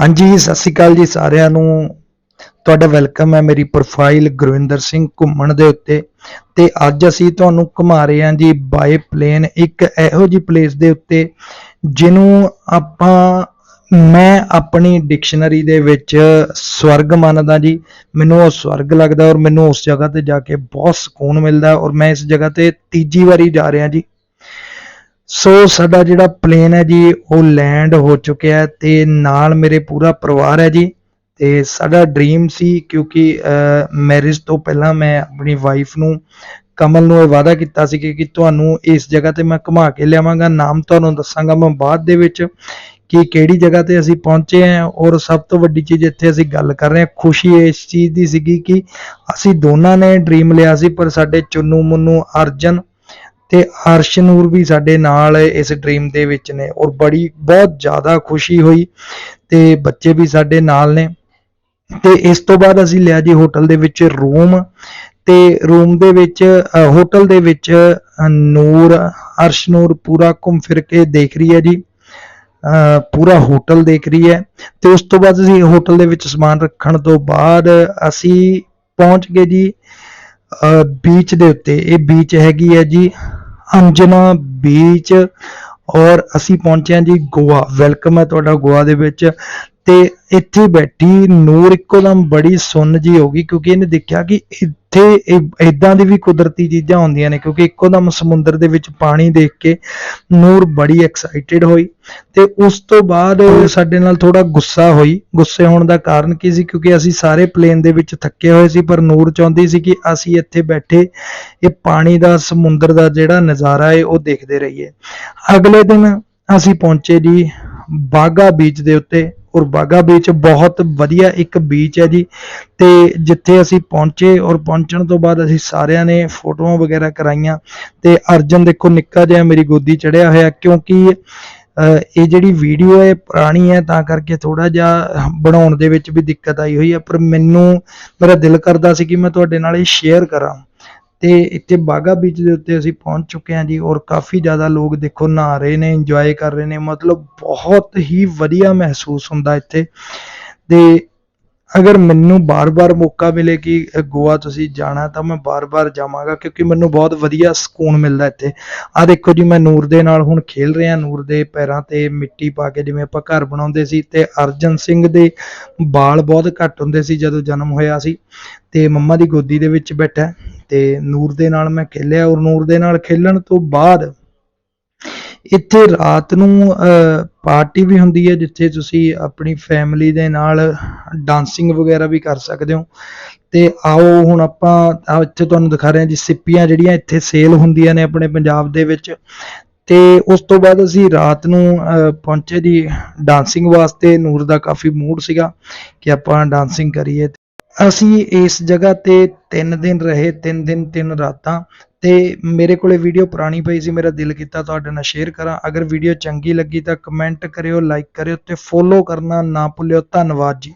ਹਾਂਜੀ, ਸਤਿ ਸ਼੍ਰੀ ਅਕਾਲ ਜੀ ਸਾਰਿਆਂ ਨੂੰ। ਤੁਹਾਡਾ ਵੈਲਕਮ ਹੈ ਮੇਰੀ ਪ੍ਰੋਫਾਈਲ ਗੁਰਵਿੰਦਰ ਸਿੰਘ ਘੁੰਮਣ ਦੇ ਉੱਤੇ। ਤੇ ਅੱਜ ਅਸੀਂ ਤੁਹਾਨੂੰ ਘੁਮਾ ਰਹੇ ਹਾਂ ਜੀ ਬਾਈ ਪਲੇਨ ਇੱਕ ਇਹੋ ਜੀ ਪਲੇਸ ਦੇ ਉੱਤੇ ਜਿਹਨੂੰ ਆਪਾਂ, ਮੈਂ ਆਪਣੀ ਡਿਕਸ਼ਨਰੀ ਦੇ ਵਿੱਚ ਸਵਰਗ ਮੰਨਦਾ ਜੀ। ਮੈਨੂੰ ਉਹ ਸਵਰਗ ਲੱਗਦਾ ਔਰ ਮੈਨੂੰ ਉਸ ਜਗ੍ਹਾ ਤੇ ਜਾ ਕੇ ਬਹੁਤ ਸਕੂਨ ਮਿਲਦਾ ਔਰ ਮੈਂ ਇਸ ਜਗ੍ਹਾ ਤੇ ਤੀਜੀ ਵਾਰੀ ਜਾ ਰਿਹਾ ਜੀ। ਸੋ ਸਾਡਾ ਜਿਹੜਾ ਪਲੇਨ ਹੈ ਜੀ, ਉਹ ਲੈਂਡ ਹੋ ਚੁੱਕਿਆ ਹੈ ਤੇ ਨਾਲ ਮੇਰੇ ਪੂਰਾ ਪਰਿਵਾਰ ਹੈ ਜੀ। ਤੇ ਸਾਡਾ ਡ੍ਰੀਮ ਸੀ ਕਿਉਂਕਿ ਮੈਰਿਜ ਤੋਂ ਪਹਿਲਾਂ ਮੈਂ ਆਪਣੀ ਵਾਈਫ ਨੂੰ, ਕਮਲ ਨੂੰ ਇਹ ਵਾਅਦਾ ਕੀਤਾ ਸੀ ਕਿ ਤੁਹਾਨੂੰ ਇਸ ਜਗ੍ਹਾ ਤੇ ਮੈਂ ਘੁਮਾ ਕੇ ਲਿਆਵਾਂਗਾ। ਨਾਮ ਤੁਹਾਨੂੰ ਦੱਸਾਂਗਾ ਮੈਂ ਬਾਅਦ ਦੇ ਵਿੱਚ ਕਿ ਕਿਹੜੀ ਜਗ੍ਹਾ ਤੇ ਅਸੀਂ ਪਹੁੰਚੇ ਹਾਂ ਔਰ ਸਭ ਤੋਂ ਵੱਡੀ ਚੀਜ਼ ਇੱਥੇ ਅਸੀਂ ਗੱਲ ਕਰ ਰਹੇ ਹਾਂ। ਖੁਸ਼ੀ ਇਸ ਚੀਜ਼ ਦੀ ਸੀਗੀ ਕਿ ਅਸੀਂ ਦੋਨਾਂ ਨੇ ਡ੍ਰੀਮ ਲਿਆ ਸੀ, ਪਰ ਸਾਡੇ ਚੁੰਨੂ ਮੁੰਨੂ ਅਰਜਨ ਤੇ ਅਰਸ਼ਨੂਰ ਵੀ ਸਾਡੇ ਨਾਲ ਇਸ ਡ੍ਰੀਮ ਦੇ ਵਿੱਚ ਨੇ ਔਰ ਬੜੀ ਬਹੁਤ ਜ਼ਿਆਦਾ ਖੁਸ਼ੀ ਹੋਈ ਤੇ ਬੱਚੇ ਵੀ ਸਾਡੇ ਨਾਲ ਨੇ। ਤੇ ਇਸ ਤੋਂ ਬਾਅਦ ਅਸੀਂ ਲਿਆ ਜੀ ਹੋਟਲ ਦੇ ਵਿੱਚ ਰੂਮ ਤੇ ਰੂਮ ਦੇ ਵਿੱਚ ਹੋਟਲ ਦੇ ਵਿੱਚ ਨੂਰ ਅਰਸ਼ ਨੂਰ ਪੂਰਾ ਘੁੰਮ ਫਿਰ ਕੇ ਦੇਖ ਰਹੀ ਹੈ ਜੀ। ਅ, ਪੂਰਾ ਹੋਟਲ ਦੇਖ ਰਹੀ ਹੈ ਤੇ ਉਸ ਤੋਂ ਬਾਅਦ ਅਸੀਂ ਹੋਟਲ ਦੇ ਵਿੱਚ ਸਮਾਨ ਰੱਖਣ ਤੋਂ ਬਾਅਦ ਅਸੀਂ ਪਹੁੰਚ ਗਏ ਜੀ ਬੀਚ ਦੇ ਉੱਤੇ। ਇਹ ਬੀਚ ਹੈਗੀ ਹੈ ਜੀ ਅੰਜਨਾ ਬੀਚ ਔਰ ਅਸੀਂ ਪਹੁੰਚੇ ਹਾਂ ਜੀ ਗੋਆ। ਵੈਲਕਮ ਹੈ ਤੁਹਾਡਾ ਗੋਆ ਦੇ ਵਿੱਚ। ਤੇ ਇੱਥੇ ਬੈਠੀ ਨੂਰ ਇੱਕੋ ਦਮ ਬੜੀ ਸੁੰਨ ਜੀ ਹੋ ਗਈ, ਕਿਉਂਕਿ ਇਹਨੇ ਦੇਖਿਆ ਕਿ ਇੱਥੇ ਇਦਾਂ ਦੀ ਵੀ ਕੁਦਰਤੀ ਚੀਜ਼ਾਂ ਹੁੰਦੀਆਂ ਨੇ, ਕਿਉਂਕਿ ਇੱਕੋ ਦਮ ਸਮੁੰਦਰ ਦੇ ਵਿੱਚ ਪਾਣੀ ਦੇਖ ਕੇ ਨੂਰ ਬੜੀ ਐਕਸਾਈਟਿਡ ਹੋਈ ਤੇ ਉਸ ਤੋਂ ਬਾਅਦ ਸਾਡੇ ਨਾਲ ਥੋੜਾ ਗੁੱਸਾ ਹੋਈ। ਗੁੱਸੇ ਹੋਣ ਦਾ ਕਾਰਨ ਕੀ ਸੀ? ਕਿਉਂਕਿ ਅਸੀਂ ਸਾਰੇ ਪਲੇਨ ਦੇ ਵਿੱਚ ਥੱਕੇ ਹੋਏ ਸੀ, ਪਰ ਨੂਰ ਚਾਹੁੰਦੀ ਸੀ ਕਿ ਅਸੀਂ ਇੱਥੇ ਬੈਠੇ ਇਹ ਪਾਣੀ ਦਾ, ਸਮੁੰਦਰ ਦਾ ਜਿਹੜਾ ਨਜ਼ਾਰਾ ਹੈ, ਉਹ ਦੇਖਦੇ ਰਹੀਏ। ਅਗਲੇ ਦਿਨ ਅਸੀਂ ਪਹੁੰਚੇ ਜੀ ਬਾਗਾ ਬੀਚ ਦੇ ਉੱਤੇ। ਔਰ ਬਾਗਾ ਬੀਚ ਬਹੁਤ ਵਧੀਆ ਇੱਕ ਬੀਚ ਹੈ ਜੀ। ਤੇ ਜਿੱਥੇ ਅਸੀਂ ਪਹੁੰਚੇ ਔਰ ਪਹੁੰਚਣ ਤੋਂ ਬਾਅਦ ਅਸੀਂ ਸਾਰਿਆਂ ਨੇ ਫੋਟੋਆਂ ਵਗੈਰਾ ਕਰਾਈਆਂ ਤੇ ਅਰਜਨ ਦੇਖੋ ਨਿੱਕਾ ਜਿਹਾ ਮੇਰੀ ਗੋਦੀ ਚੜਿਆ ਹੋਇਆ ਕਿਉਂਕਿ ਅਹ ਇਹ ਜਿਹੜੀ ਵੀਡੀਓ ਹੈ ਪੁਰਾਣੀ ਹੈ ਤਾਂ ਕਰਕੇ ਥੋੜਾ ਜਿਹਾ ਬਣਾਉਣ ਦੇ ਵਿੱਚ ਵੀ ਦਿੱਕਤ ਆਈ ਹੋਈ ਹੈ। ਪਰ ਮੈਨੂੰ ਮੇਰਾ ਦਿਲ ਕਰਦਾ ਸੀ ਕਿ ਮੈਂ ਤੁਹਾਡੇ ਨਾਲ ਇਹ ਸ਼ੇਅਰ ਕਰਾਂ। ਤੇ ਇੱਥੇ ਬਾਗਾ ਬੀਚ ਦੇ ਉੱਤੇ ਅਸੀਂ ਪਹੁੰਚ ਚੁੱਕੇ ਹਾਂ ਜੀ ਔਰ ਕਾਫੀ ਜ਼ਿਆਦਾ ਲੋਕ ਦੇਖੋ ਨਹਾ ਰਹੇ ਨੇ ਇੰਜੋਏ ਕਰ ਰਹੇ ਨੇ, ਮਤਲਬ ਬਹੁਤ ਹੀ ਵਧੀਆ ਮਹਿਸੂਸ ਹੁੰਦਾ ਇੱਥੇ। ਤੇ ਅਗਰ ਮੈਨੂੰ ਬਾਰ-ਬਾਰ ਮੌਕਾ ਮਿਲੇ ਕਿ ਗੋਆ ਤੁਸੀਂ ਜਾਣਾ ਤਾਂ ਮੈਂ ਬਾਰ-ਬਾਰ ਜਾਵਾਂਗਾ ਕਿਉਂਕਿ ਮੈਨੂੰ ਬਹੁਤ ਵਧੀਆ ਸਕੂਨ ਮਿਲਦਾ ਇੱਥੇ। ਆ ਦੇਖੋ ਜੀ, ਮੈਂ ਨੂਰ ਦੇ ਨਾਲ ਹੁਣ ਖੇਲ ਰਿਹਾ, ਨੂਰ ਦੇ ਪੈਰਾਂ ਤੇ ਮਿੱਟੀ ਪਾ ਕੇ ਜਿਵੇਂ ਆਪਾਂ ਘਰ ਬਣਾਉਂਦੇ ਸੀ ਤੇ ਅਰਜਨ ਸਿੰਘ ਦੇ ਵਾਲ ਬਹੁਤ ਘੱਟ ਹੁੰਦੇ ਸੀ ਜਦੋਂ ਜਨਮ ਹੋਇਆ ਸੀ। ਤੇ ਮੰਮਾ ਦੀ ਗੋਦੀ ਦੇ ਵਿੱਚ ਬੈਠਾ। ਤੇ ਨੂਰ ਦੇ ਨਾਲ ਮੈਂ ਖੇਲਿਆ ਔਰ ਨੂਰ ਦੇ ਨਾਲ ਖੇਲਣ ਤੋਂ ਬਾਅਦ ਇੱਥੇ ਰਾਤ ਨੂੰ ਪਾਰਟੀ ਵੀ ਹੁੰਦੀ ਹੈ ਜਿੱਥੇ ਤੁਸੀਂ ਆਪਣੀ ਫੈਮਿਲੀ ਦੇ ਨਾਲ ਡਾਂਸਿੰਗ ਵਗੈਰਾ ਵੀ ਕਰ ਸਕਦੇ ਹੋ। ਤੇ ਆਓ ਹੁਣ ਆਪਾਂ ਇੱਥੇ ਤੁਹਾਨੂੰ ਦਿਖਾ ਰਹੇ ਹਾਂ ਜੀ, ਸਿੱਪੀਆਂ ਜਿਹੜੀਆਂ ਇੱਥੇ ਸੇਲ ਹੁੰਦੀਆਂ ਨੇ ਆਪਣੇ ਪੰਜਾਬ ਦੇ ਵਿੱਚ। ਤੇ ਉਸ ਤੋਂ ਬਾਅਦ ਅਸੀਂ ਰਾਤ ਨੂੰ ਪਹੁੰਚੇ ਜੀ ਡਾਂਸਿੰਗ ਵਾਸਤੇ ਨੂਰ ਦਾ ਕਾਫੀ ਮੂਡ ਸੀਗਾ ਕਿ ਆਪਾਂ ਡਾਂਸਿੰਗ ਕਰੀਏ ਅਸੀਂ ਇਸ ਜਗ੍ਹਾ ਤੇ 3 ਦਿਨ ਰਹੇ 3 ਦਿਨ 3 ਰਾਤਾਂ ਤੇ ਮੇਰੇ ਕੋਲੇ ਵੀਡੀਓ ਪੁਰਾਣੀ ਪਈ ਸੀ, ਮੇਰਾ ਦਿਲ ਕੀਤਾ ਤੁਹਾਡੇ ਨਾਲ ਸ਼ੇਅਰ ਕਰਾਂ। ਅਗਰ ਵੀਡੀਓ ਚੰਗੀ ਲੱਗੀ ਤਾਂ ਕਮੈਂਟ ਕਰਿਓ ਲਾਈਕ ਕਰਿਓ ਤੇ ਫੋਲੋ ਕਰਨਾ ਨਾ ਭੁੱਲਿਓ। ਧੰਨਵਾਦ ਜੀ।